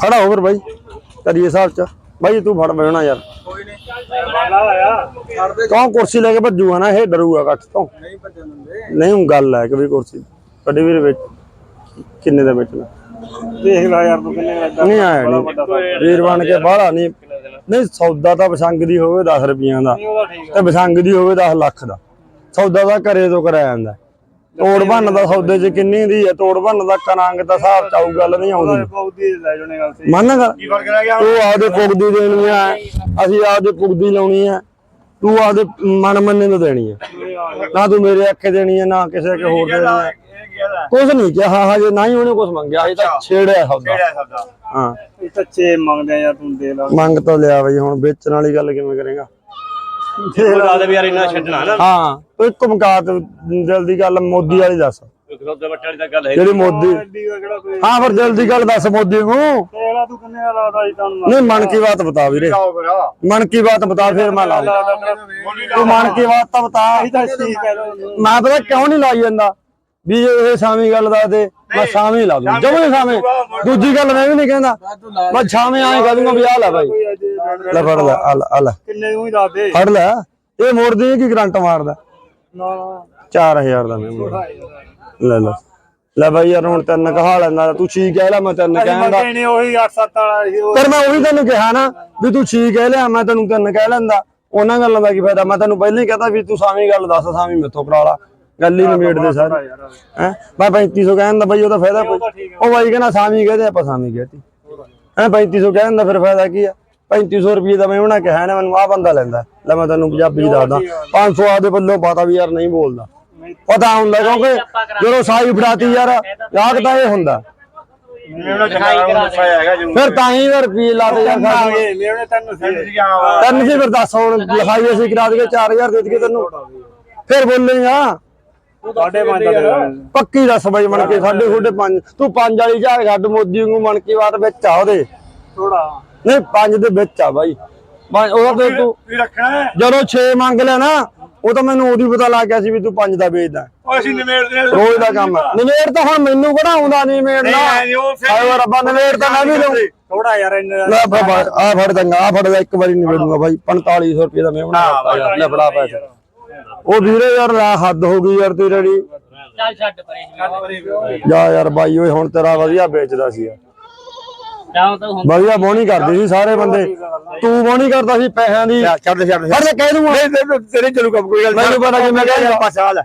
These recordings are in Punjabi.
ਖੜਾ ਹੋ ਫਿਰ ਬਾਈ ਕਰੀਏ ਹਿਸਾਬ ਚ। ਬਾਈ ਤੂੰ ਫੜ ਬਹਿਣਾ ਯਾਰ। ਕੋਈ ਨਹੀਂ ਦੇ ਕੌਣ ਕੁਰਸੀ ਲੈ ਕੇ ਭੱਜੂਗਾ ਨਾ ਇਹ ਡਰੂਗਾ ਕੱਟ ਤੋਂ। ਨਹੀਂ ਭੱਜਣ ਦਿੰਦੇ ਨਹੀਂ ਗੱਲ ਹੈ ਕਿ ਵੀ ਕੁਰਸੀ ਵੱਡੇ ਵੀਰ ਵਿੱਚ ਕਿੰਨੇ ਦਾ ਵੇਚਣਾ ਦੇਖ ਲੈ ਯਾਰ ਤੂੰ ਕਿੰਨੇ ਦਾ ਨਹੀਂ ਆਇਆ ਨਹੀਂ ਵੀਰ ਬਣ ਕੇ ਬਾਹਲਾ ਨਹੀਂ ਨਹੀਂ ਸੌਦਾ ਤਾਂ ਬਸੰਗ ਦੀ ਹੋਵੇ 10 ਰੁਪਈਆਂ ਦਾ ਤੇ ਬਸੰਗ ਦੀ ਹੋਵੇ 10 ਲੱਖ ਦਾ। ਸੌਦਾ ਤਾਂ ਘਰੇ ਤੋਂ ਕਰਾਇਆ ਜਾਂਦਾ। ਤੋੜ ਭੰਨ ਦਾ ਸੌਦੇ 'ਚ ਕਿੰਨੀ ਦੀ ਹੈ ਤੋੜ ਭੰਨ ਦਾ ਕਰਾਂਗੇ ਤਾਂ ਹਿਸਾਬ ਚਾਉ ਗੱਲ ਨਹੀਂ ਆਉਂਦੀ। ਮੰਨ ਗੱਲ ਤੂੰ ਆਪਦੇ ਪੁਗਦੀ ਦੇਣੀ ਆ ਅਸੀਂ ਆਪਦੇ ਪੁਗਦੀ ਲਾਉਣੀ ਆ। ਤੂੰ ਆਪਦੇ ਮਨ ਮੰਨੇ ਨੂੰ ਦੇਣੀ ਆ। ਨਾ ਤੂੰ ਮੇਰੇ ਅੱਖੇ ਦੇਣੀ ਆ ਨਾ ਕਿਸੇ ਕੇ ਹੋਰ ਦੇਣੀ ਆ। ਕੁਝ ਨਹੀਂ ਕਿਹਾ ਹਾਂ ਹਾਂ ਜੇ ਨਹੀਂ ਉਹਨੇ ਕੁਝ ਮੰਗਿਆ ਇਹ ਤਾਂ ਛੇੜਿਆ ਸੌਦਾ। ਹਾਂ। ਇਹ ਤਾਂ ਚੇ ਮੰਗਦੇ ਆ ਯਾਰ ਤੂੰ ਦੇ ਲਾ। ਮੰਗ ਤਾਂ ਲਿਆ ਬਈ ਹੁਣ ਵੇਚਣ ਵਾਲੀ ਗੱਲ ਕਿਵੇਂ ਕਰੇਗਾ? ਦੇ ਵੀ ਯਾਰ ਇੰਨਾ ਛੱਡਣਾ ਨਾ। ਹਾਂ ਗੱਲ ਮੋਦੀ ਵਾਲੀ ਦੱਸ। ਇੱਕ ਸੌਦੇ ਬੱਟੇ ਵਾਲੀ ਤਾਂ ਗੱਲ ਹੈ। ਜਿਹੜੀ ਮੋਦੀ ਹਾਂ ਫਿਰ ਗੱਲ ਦੱਸ ਮੋਦੀ ਨੂੰ। ਤੇਰਾ ਤੂੰ ਕਿੰਨੇ ਦਾ ਲਾਦਾ ਜੀ ਤੁਹਾਨੂੰ ਨਹੀਂ ਮਨ ਕੀ ਬਾਤ ਬਤਾ ਵੀਰੇ। ਮਨ ਕੀ ਬਾਤ ਬਤਾ ਫਿਰ ਮੈਂ ਲਾ। ਤੂੰ ਮਨ ਕੀ ਬਾਤ ਤਾਂ ਬਤਾ। ਮੈਂ ਪਤਾ ਕਿਉਂ ਨਹੀਂ ਲਾਈ ਜਾਂਦਾ? ਵੀ ਜੇ ਇਹ ਸਾਵੀਂ ਗੱਲ ਦੱਸ ਦੇ ਮੈਂ ਸਾਵੀਂ ਲਾ ਦੂੰ। ਜਮੇ ਸਾਵੀਂ ਦੂਜੀ ਗੱਲ ਮੈਂ ਵੀ ਨਹੀਂ ਕਹਿੰਦਾ। ਮੈਂ ਛਾਵੇਂ ਆਏ ਕਹ ਦੂੰਗਾ ਵੀ ਆ ਲੈ ਬਾਈ। ਲੈ ਫੜ ਲੈ ਆ ਲੈ, ਆ ਲੈ। ਕਿੰਨੇ ਨੂੰ ਹੀ ਲਾ ਦੇ? ਫੜ ਲੈ। ਇਹ ਮੋੜਦੀ ਹੈ ਕਿ ਕਰੰਟ ਮਾਰਦਾ? ਨਾ। ਨਾ 4000 ਦਾ ਮੈਂ ਮੋੜਦਾ। ਲੈ ਲੈ। ਲੈ ਬਾਈ ਯਾਰ ਹੁਣ ਤੈਨੂੰ ਕਹਾ ਲੈਂਦਾ ਤੂੰ ਛੀ ਕਹਿ ਲੈ ਮੈਂ ਤੈਨੂੰ ਕਹਿੰਦਾ ਨਹੀਂ ਨਹੀਂ ਉਹੀ 8-7 ਵਾਲਾ ਸੀ ਉਹ। ਪਰ ਮੈਂ ਉਹੀ ਤੈਨੂੰ ਕਿਹਾ ਨਾ ਵੀ ਤੂੰ ਛੀ ਕਹਿ ਲਿਆ ਮੈਂ ਤੈਨੂੰ ਤਿੰਨ ਕਹਿ ਲੈਂਦਾ। ਉਹਨਾਂ ਗੱਲਾਂ ਦਾ ਕੀ ਫਾਇਦਾ? ਮੈਂ ਤੈਨੂੰ ਪਹਿਲਾਂ ਹੀ ਕਹਤਾ ਵੀ ਤੂੰ ਸਾਵੀਂ ਗੱਲ ਦੱਸ ਸਾਵੀਂ ਮੇਥੋਂ ਕਰਾ ਲਾ। ਗੱਲ ਹੀ ਨਿਬੇੜ ਦੇ ਸਾਰੇ। ਹੈ? ਮੈਂ 3500 ਕਹਿੰਦਾ ਬਾਈ ਉਹਦਾ ਫਾਇਦਾ ਕੋਈ। ਉਹ ਬਾਈ ਕਹਿੰਦਾ ਸਾਵੀਂ ਕਹਦੇ ਆਪਾਂ ਸਾਵੀਂ ਕਹਤੀ। ਹੈ 3500 ਕਹਿੰਦਾ ਫਿਰ ਫਾਇਦਾ ਕੀ ਆ? 3500 ਰੁਪਏ ਦਾ ਮੈਂ ਉਹਨਾਂ ਕਿਹਾ ਨਾ ਮੈਨੂੰ ਆਹ ਬੰਦਾ ਲੈਂਦਾ। ਲੈ ਮੈਂ ਤੈਨੂੰ ਪੰਜਾਬੀ ਦੱਸਦਾ। 500 ਆਪਦੇ ਵੱਲੋਂ ਪਤਾ ਵੀ ਯਾਰ ਨਹੀਂ ਬੋਲਦਾ। ਪਤਾ ਹੁੰਦਾ ਕਿਉਂਕਿ ਜਦੋਂ ਸਾਈ ਫੜਾਤੀ ਯਾਰ ਯਾਦ ਤਾਂ ਇਹ ਹੁੰਦਾ। ਫਿਰ ਤਾਂ ਹੀ ਯਾਰ ਰੁਪਏ ਲਾਦੇ ਯਾਰ ਆਗੇ ਮੇਰੇ ਤੈਨੂੰ ਸੀ ਤੈਨੂੰ ਜੀ ਫਿਰ ਦੱਸ ਹੁਣ ਲਿਖਾਈ ਅਸੀਂ ਕਰਾ ਦਈਏ 4000 ਦੇ ਦਈਏ ਤੈਨੂੰ। ਫਿਰ ਬੋਲੇਗਾ। ਸਾਡੇ ਪੰਜ ਦਾ। ਪੱਕੀ ਦੱਸ ਬਾਈ ਮਣ ਕੇ ਸਾਡੇ ਤੁਹਾਡੇ ਪੰਜ ਤੂੰ ਪੰਜ ਵਾਲੀ ਝਾੜ ਛੱਡ ਮੋਦੀ ਨੂੰ ਮਣ ਕੀ ਬਾਤ ਵਿੱਚ ਆ ਉਹਦੇ। ਥੋੜਾ ਨਹੀਂ ਪੰਜ ਦੇ ਵਿੱਚ ਆ ਬਾਈ। ਪੰਜ- ਉਹਦਾ ਤੇ ਤੂੰ ਵੀ ਰੱਖਣਾ ਹੈ। ਜਦੋਂ 6 ਮੰਗ ਲਿਆ ਨਾ ਉਹ ਤਾਂ ਮੈਨੂੰ ਉਦੋਂ ਪਤਾ ਲੱਗ ਗਿਆ ਸੀ ਵੀ ਤੂੰ ਪੰਜ ਦਾ ਵੇਚਦਾ। ਉਹ ਅਸੀਂ ਨਿਮੇੜਦੇ ਹਾਂ। ਰੋਜ਼ ਦਾ ਕੰਮ ਨਿਮੇੜ ਤਾਂ ਹੁਣ ਮੈਨੂੰ ਕਿਹੜਾ ਆਉਂਦਾ ਨਹੀਂ ਮੇੜਨਾ ਨਹੀਂ, ਨਹੀਂ, ਉਹ ਫਿਰ- ਰੱਬਾ ਨਿਮੇੜ ਤਾਂ ਮੈਂ ਵੀ ਲਊਂ ਥੋੜਾ ਯਾਰ ਇੰਨੇ ਲੈ ਫੜ ਆ ਫੜ ਦੰਗਾ ਆ ਫੜ ਇੱਕ ਵਾਰੀ ਨਿਬੇੜੂਗਾ ਬਾਈ। 4500 ਰੁਪਏ ਦਾ ਮੈਂ ਬਣਾ ਯਾਰ ਲੈ ਫੜਾ ਪੈਸੇ। ਉਹ ਵੀਰੇ ਯਾਰ ਲੈ ਹੱਦ ਹੋ ਗਈ ਯਾਰ ਤੇਰੀ ਚੱਲ ਛੱਡ ਪਰੇ। ਜਾ ਯਾਰ ਬਾਈ ਓਏ ਹੁਣ ਤੇਰਾ ਵਧੀਆ ਵੇਚਦਾ ਸੀ ਯਾਰ। ਜਾਉ ਤਾਂ ਹੁਣ ਵਧੀਆ ਬੋਣੀ ਕਰਦੀ ਸੀ ਸਾਰੇ ਬੰਦੇ। ਤੂੰ ਬੋਣੀ ਕਰਦਾ ਸੀ ਪੈਸਿਆਂ ਦੀ। ਛੱਡ ਛੱਡ ਫੜ ਲੈ ਕਹਿ ਦੂੰਗਾ। ਤੇਰੇ ਚਲੂ ਕੰਮ ਕੋਈ ਗੱਲ ਮੈਨੂੰ ਪਤਾ ਕਿ ਮੈਂ ਕਹਿ ਰਿਹਾ। ਪਾਸਾ ਲੈ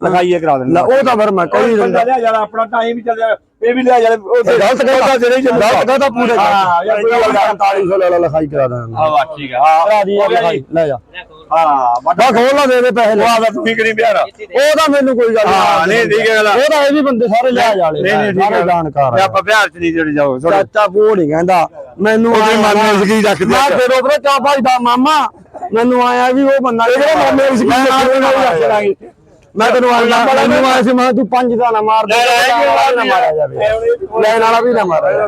ਲਿਖਾਈਏ ਕਰਾ ਲੈ ਉਹ ਤਾਂ ਫਿਰ ਮੈਂ ਦਿੰਦਾ। ਲਿਆ ਯਾਰ ਆਪਣਾ ਟਾਈਮ ਵੀ ਚੱਲ ਜਾ ਇਹ ਵੀ ਯਾਰ ਉਹ ਇਹ ਗਲਤ ਕਹਿੰਦਾ ਚੱਲੂ ਗਲਤ ਕਹਿੰਦਾ ਪੂਰੇ ਹਾਂ ਯਾਰ ਕੋਈ ਗੱਲ 4500 ਲੈ ਲੈ ਲਿਖਾਈ ਕਰਾ ਦਾਂ ਹਾਂ ਵਾ ਠੀਕ ਹੈ ਹਾਂ। ਕਰਾ ਦੀ ਲਿਖਾਈ ਲੈ ਜਾ। ਹਾਂ ਬਾ ਖੋਲ ਲਾ ਦੇ ਦੇ ਪੈਸੇ ਲੈ। ਤੂੰ ਠੀਕ ਨਹੀਂ ਪਿਆਰਾ ਉਹ ਤਾਂ ਮੈਨੂੰ ਕੋਈ ਗੱਲ ਹਾਂ, ਨਹੀਂ, ਠੀਕ ਹੈ ਗੱਲ। ਉਹ ਤਾਂ ਇਹ ਵੀ ਬੰਦੇ ਸਾਰੇ ਲਿਆ ਜਾਲੇ ਨਹੀਂ ਨਹੀਂ ਠੀਕ ਸਾਰੇ ਜਾਣਕਾਰ। ਆਪਾਂ ਬਿਹਾਰ ਚ ਨਹੀਂ ਜੁੜ ਜਾਓ ਚਾਚਾ ਉਹ ਨਹੀਂ ਕਹਿੰਦਾ। ਮੈਨੂੰ ਉਹਦੇ ਮਨ ਵਿੱਚ ਨਾ- ਕੀ ਰੱਖਦੇ ਮੈਂ? ਫਿਰ ਉਹਦੇ ਚਾ ਭਾਈ ਦਾ ਮਾਮਾ। ਮੈਨੂੰ ਆਇਆ ਵੀ ਉਹ ਬੰਦਾ ਇਹਦੇ ਮਾਮੇ ਵਿੱਚ ਕੀ ਰੱਖਾਂਗੇ ਮੈਂ ਤੈਨੂੰ ਆਇਆ ਮੈਨੂੰ ਆਇਆ ਸੀ ਮੈਂ ਤੂੰ ਪੰਜ ਦਾ ਨਾ ਮਾਰ ਦੇ ਨਾ ਮਾਰਿਆ ਜਾਵੇ। ਲੈਣ ਵਾਲਾ ਵੀ ਨਾ ਮਾਰਿਆ।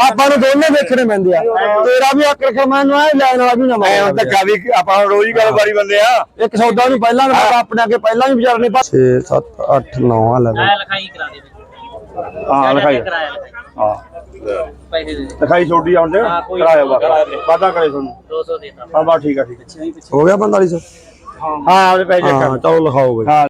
ਆਪਾਂ ਨੂੰ ਦੋਨੇ ਵੇਖਣੇ ਪੈਂਦੇ ਆ। ਤੇਰਾ ਵੀ ਹੱਕ ਰੱਖਿਆ ਮੈਨੂੰ ਆਇਆ ਲੈਣ ਵਾਲਾ ਵੀ ਨਾ ਮਾਰਿਆ ਧੱਕਾ ਵੀ ਆਪਾਂ ਰੋਜ਼ ਹੀ ਗੱਲਬਾਰੀ ਬੰਦੇ ਆ। ਇੱਕ ਸੌਦਾ ਨੂੰ ਪਹਿਲਾਂ ਮੈਂ ਆਪਣੇ ਅੱਗੇ ਪਹਿਲਾਂ ਵੀ ਵਿਚਾਰਨੇ 6 7 8 9 ਆ ਲੈ ਲਿਖਾਈ ਕਰਾ ਦੇ ਵਿੱਚ। ਹਾਂ ਲਿਖਾਈ ਹਾਂ। ਪੈਸੇ ਦੇ ਲਿਖਾਈ ਹਾਂ, ਕੋਈ ਕਰਾਇਆ ਕਰਾ। ਵਾਦਾ ਕਰੇ ਤੁਹਾਨੂੰ। 200 ਦੇਤਾ ਹਾਂ ਬਾ ਠੀਕ ਆ ਠੀਕ ਹੋ ਗਿਆ 4500 ਹਾਂ ਆਪਦੇ ਪੈਸੇ ਹਾਂ ਚਲੋ ਲਿਖਾਓ ਬਈ। ਹਾਂ।